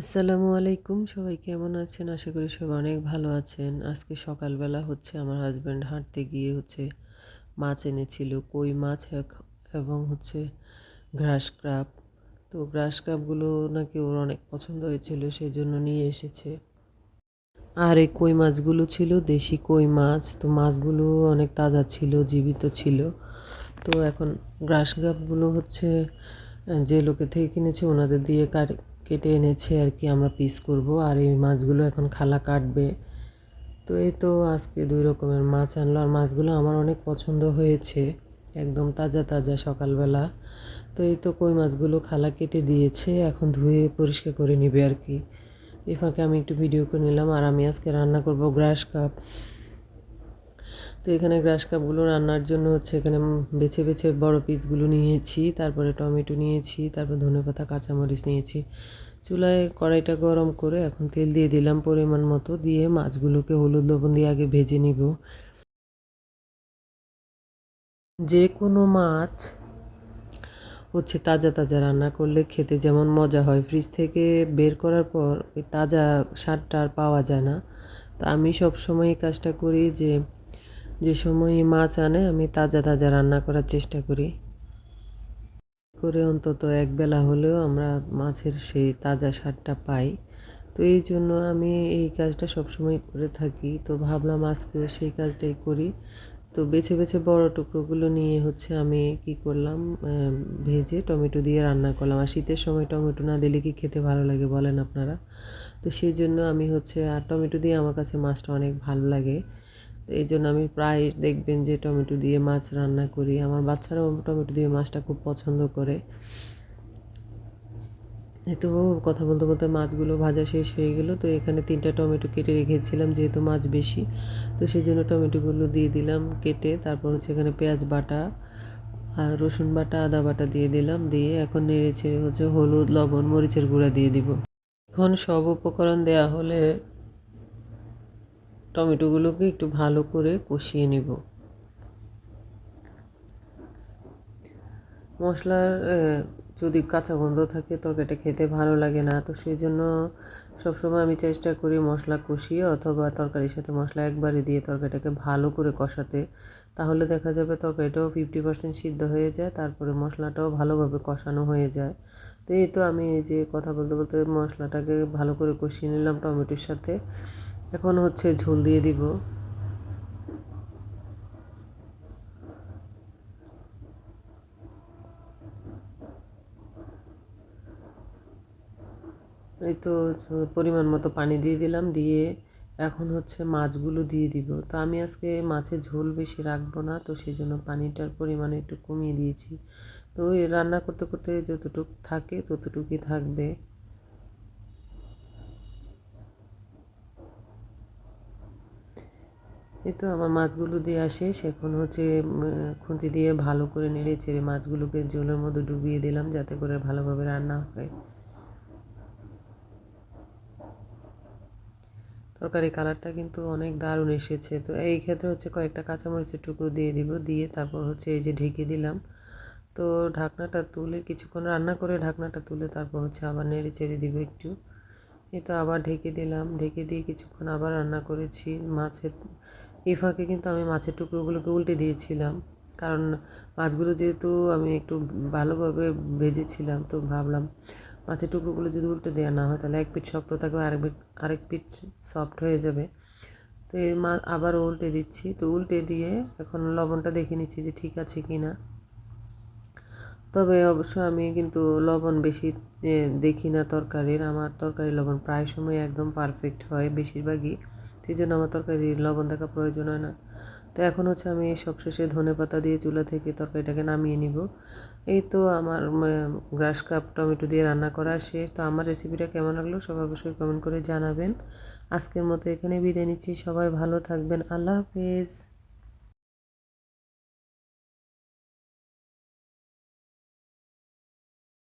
আসসালামু আলাইকুম, সবাই কেমন আছেন? আশা করি সবাই অনেক ভালো আছেন। আজকে সকালবেলা হচ্ছে আমার হাজব্যান্ড হাঁটতে গিয়ে হচ্ছে মাছ এনেছিল, কই মাছ এবং হচ্ছে গ্রাস ক্রাপ তো গ্রাস ক্রাপগুলো নাকি ওর অনেক পছন্দ হয়েছিল সেই জন্য নিয়ে এসেছে। আর এই কই মাছগুলো ছিল দেশি কই মাছ, তো মাছগুলো অনেক তাজা ছিল, জীবিত ছিল। তো এখন গ্রাস কাপগুলো হচ্ছে যে লোকে থেকে কিনেছে ওনাদের দিয়ে কাট, কেটে এনেছে আর কি আমরা পিস করব। আর এই মাছগুলো এখন খালা কাটবে। তো এই তো আজকে দুই রকমের মাছ আনলো। আর মাছগুলো আমার অনেক পছন্দ হয়েছে, একদম তাজা তাজা সকালবেলা। তো এই তো কই মাছগুলো খালা কেটে দিয়েছে, এখন ধুয়ে পরিষ্কার করে নিবে আর কি। এই ফাঁকে আমি একটু ভিডিও করে নিলাম। আর আমি আজকে রান্না করব গ্রাস কাপ। তো এখানে গ্রাস কাপগুলো রান্নার জন্য হচ্ছে এখানে বেছে বেছে বড় পিসগুলো নিয়েছি, তারপরে টমেটো নিয়েছি, তারপর ধনেপাতা, কাঁচামরিচ নিয়েছি। চুলায় কড়াইটা গরম করে এখন তেল দিয়ে দিলাম পরিমাণ মতো, দিয়ে মাছগুলোকে হলুদ লবণ দিয়ে আগে ভেজে নিব। যে কোনো মাছ হচ্ছে তাজা তাজা রান্না করলে খেতে যেমন মজা হয়। ফ্রিজ থেকে বের করার পর ওই তাজা স্বাদটা আর পাওয়া যায় না। তা আমি সব সময় এই কাজটা করি যে যে সময় মাছ আনে, আমি তাজা তাজা রান্না করার চেষ্টা করি। করে অন্তত একবেলা হলেও আমরা মাছের সেই তাজা স্বাদটা পাই। তো এই জন্য আমি এই কাজটা সবসময় করে থাকি। তো ভাবলাম আজকেও সেই কাজটাই করি। তো বেছে বেছে বড় টুকরোগুলো নিয়ে হচ্ছে আমি কি করলাম ভেজে টমেটো দিয়ে রান্না করলাম। আর শীতের সময় টমেটো না দিলে কি খেতে ভালো লাগে বলেন আপনারা? তো সেই জন্য আমি হচ্ছে, আর টমেটো দিয়ে আমার কাছে মাছটা অনেক ভালো লাগে। তো এই জন্য আমি প্রায় দেখবেন যে টমেটো দিয়ে মাছ রান্না করি। আমার বাচ্চারাও টমেটো দিয়ে মাছটা খুব পছন্দ করে। তো কথা বলতে বলতে মাছগুলো ভাজা শেষ হয়ে গেল। তো এখানে তিনটা টমেটো কেটে রেখেছিলাম, যেহেতু মাছ বেশি। তো সেই জন্য টমেটোগুলো দিয়ে দিলাম কেটে। তারপর হচ্ছে এখানে পেঁয়াজ বাটা আর রসুন বাটা, আদা বাটা দিয়ে দিলাম। দিয়ে এখন নেড়ে ছেড়ে হচ্ছে হলুদ, লবণ, মরিচের গুঁড়া দিয়ে দিব। এখন সব উপকরণ দেয়া হলে টমেটোগুলোকে একটু ভালো করে কষিয়ে নেব। মশলার যদি কাঁচা গন্ধ থাকে তরকারিটা খেতে ভালো লাগে না, তো সেই জন্য সবসময় আমি চেষ্টা করি মশলা কষিয়ে অথবা তরকারির সাথে মশলা একবারে দিয়ে তরকারিটাকে ভালো করে কষাতে। তাহলে দেখা যাবে তরকারিটাও ফিফটি পার্সেন্ট সিদ্ধ হয়ে যায়, তারপরে মশলাটাও ভালোভাবে কষানো হয়ে যায়। তো এই তো আমি এই যে কথা বলতে বলতে মশলাটাকে ভালো করে কষিয়ে নিলাম টমেটোর সাথে। এখন হচ্ছে ঝোল দিয়ে দিব। এই তো পরিমাণ মতো পানি দিয়ে দিলাম, দিয়ে এখন হচ্ছে মাছগুলো দিয়ে দিব। তো আমি আজকে মাছের ঝোল বেশি রাখব না, তো সেই জন্য পানিটার পরিমাণ একটু কমিয়ে দিয়েছি। তো রান্না করতে করতে যতটুক থাকে ততটুকুই থাকবে। এই তো আমার মাছগুলো দেওয়া শেষ এখন হচ্ছে খুন্তি দিয়ে ভালো করে নেড়ে চেড়ে মাছগুলোকে জলের মধ্যে ডুবিয়ে দিলাম যাতে করে ভালোভাবে রান্না হয়। তরকারি কালারটা কিন্তু অনেক দারুণ এসেছে। তো এই ক্ষেত্রে হচ্ছে কয়েকটা কাঁচামরিচের টুকরো দিয়ে দিব, দিয়ে তারপর হচ্ছে এই যে ঢেকে দিলাম। তো ঢাকনাটা তুলে কিছুক্ষণ রান্না করে ঢাকনাটা তুলে তারপর হচ্ছে আবার নেড়ে চেড়ে দিব একটু। এই তো আবার ঢেকে দিলাম। ঢেকে দিয়ে কিছুক্ষণ আবার রান্না করেছি। মাছের এই ফাঁকে কিন্তু আমি মাছের টুকরোগুলোকে উল্টে দিয়েছিলাম। কারণ মাছগুলো যেহেতু আমি একটু ভালোভাবে ভেজেছিলাম, তো ভাবলাম মাছের টুকরোগুলো যদি উল্টে দেওয়া না হয়, তাহলে এক পিঠ শক্ত থাকবে, আরেক আরেক পিঠ সফট হয়ে যাবে। তো এই মা আবার উল্টে দিচ্ছি। তো উল্টে দিয়ে এখন লবণটা দেখে নিচ্ছি যে ঠিক আছে কি না তবে অবশ্য আমি কিন্তু লবণ বেশি দেখি না তরকারির। আমার তরকারি লবণ প্রায় সময় একদম পারফেক্ট হয়, বেশিরভাগই। সেই জন্য আমার তরকারি লবণ দেখা প্রয়োজন হয় না। তো এখন হচ্ছে আমি সবশেষে ধনে পাতা দিয়ে চুলা থেকে তরকারিটাকে নামিয়ে নিব। এই তো আমার গ্রাস কাপ টমেটো দিয়ে রান্না করা শেষ। তো আমার রেসিপিটা কেমন লাগল সবাই অবশ্যই কমেন্ট করে জানাবেন। আজকের মতো এখানে বিদায় নিচ্ছি। সবাই ভালো থাকবেন। আল্লাহ হাফেজ।